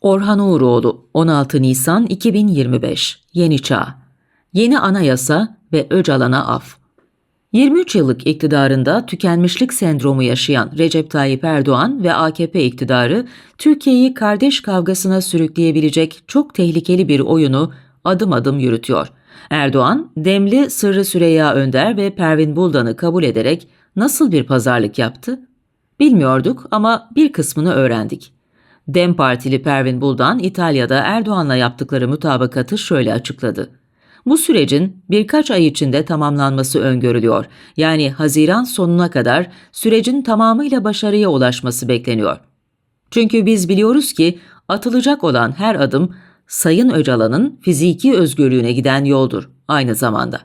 Orhan Uğuroğlu 16 Nisan 2025 Yeni Çağ Yeni Anayasa ve Öcalan'a af 23 yıllık iktidarında tükenmişlik sendromu yaşayan Recep Tayyip Erdoğan ve AKP iktidarı Türkiye'yi kardeş kavgasına sürükleyebilecek çok tehlikeli bir oyunu adım adım yürütüyor. Erdoğan, Demli, Sırrı Süreyya Önder ve Pervin Buldan'ı kabul ederek nasıl bir pazarlık yaptı? Bilmiyorduk ama bir kısmını öğrendik. Dem Partili Pervin Buldan İtalya'da Erdoğan'la yaptıkları mutabakatı şöyle açıkladı. Bu sürecin birkaç ay içinde tamamlanması öngörülüyor. Yani Haziran sonuna kadar sürecin tamamıyla başarıya ulaşması bekleniyor. Çünkü biz biliyoruz ki atılacak olan her adım Sayın Öcalan'ın fiziki özgürlüğüne giden yoldur aynı zamanda.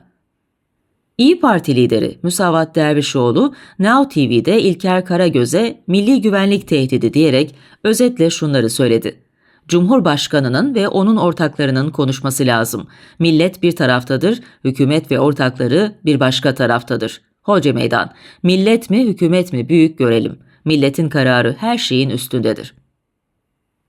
İyi Parti lideri Müsavat Dervişoğlu, Now TV'de İlker Karagöz'e milli güvenlik tehdidi diyerek özetle şunları söyledi. Cumhurbaşkanının ve onun ortaklarının konuşması lazım. Millet bir taraftadır, hükümet ve ortakları bir başka taraftadır. Hoca meydan, millet mi hükümet mi büyük görelim. Milletin kararı her şeyin üstündedir.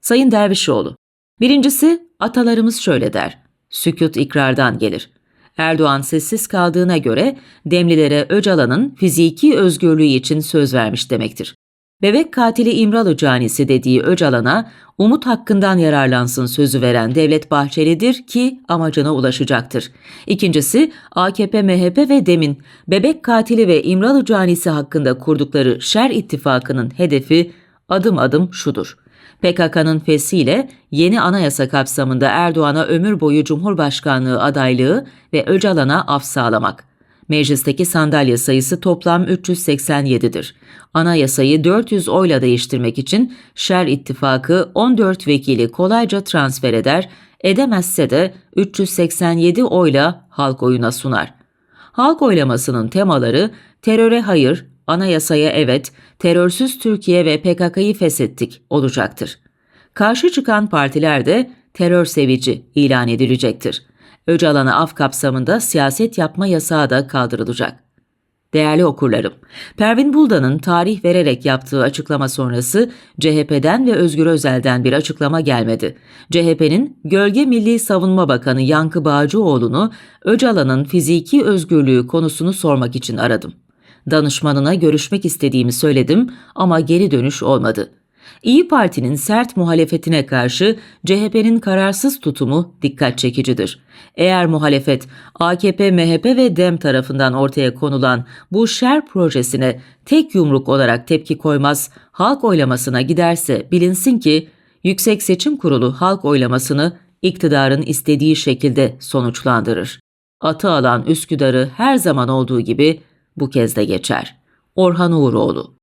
Sayın Dervişoğlu, birincisi atalarımız şöyle der. Sükut ikrardan gelir. Erdoğan sessiz kaldığına göre Demlilere Öcalan'ın fiziki özgürlüğü için söz vermiş demektir. Bebek katili İmralı canisi dediği Öcalan'a umut hakkından yararlansın sözü veren Devlet Bahçeli'dir ki amacına ulaşacaktır. İkincisi AKP, MHP ve DEM'in bebek katili ve İmralı canisi hakkında kurdukları şer ittifakının hedefi adım adım şudur. PKK'nın fesiyle yeni anayasa kapsamında Erdoğan'a ömür boyu Cumhurbaşkanlığı adaylığı ve Öcalan'a af sağlamak. Meclisteki sandalye sayısı toplam 387'dir. Anayasayı 400 oyla değiştirmek için Şer İttifakı 14 vekili kolayca transfer eder, edemezse de 387 oyla halk oyuna sunar. Halk oylamasının temaları teröre hayır, anayasaya evet, terörsüz Türkiye ve PKK'yı feshettik olacaktır. Karşı çıkan partiler de terör sevici ilan edilecektir. Öcalan'a af kapsamında siyaset yapma yasağı da kaldırılacak. Değerli okurlarım, Pervin Buldan'ın tarih vererek yaptığı açıklama sonrası CHP'den ve Özgür Özel'den bir açıklama gelmedi. CHP'nin Gölge Milli Savunma Bakanı Yankı Bağcıoğlu'nu Öcalan'ın fiziki özgürlüğü konusunu sormak için aradım. Danışmanına görüşmek istediğimi söyledim ama geri dönüş olmadı. İyi Parti'nin sert muhalefetine karşı CHP'nin kararsız tutumu dikkat çekicidir. Eğer muhalefet AKP, MHP ve DEM tarafından ortaya konulan bu şer projesine tek yumruk olarak tepki koymaz, halk oylamasına giderse bilinsin ki Yüksek Seçim Kurulu halk oylamasını iktidarın istediği şekilde sonuçlandırır. Atı alan Üsküdar'ı her zaman olduğu gibi bu kez de geçer. Orhan Uğuroğlu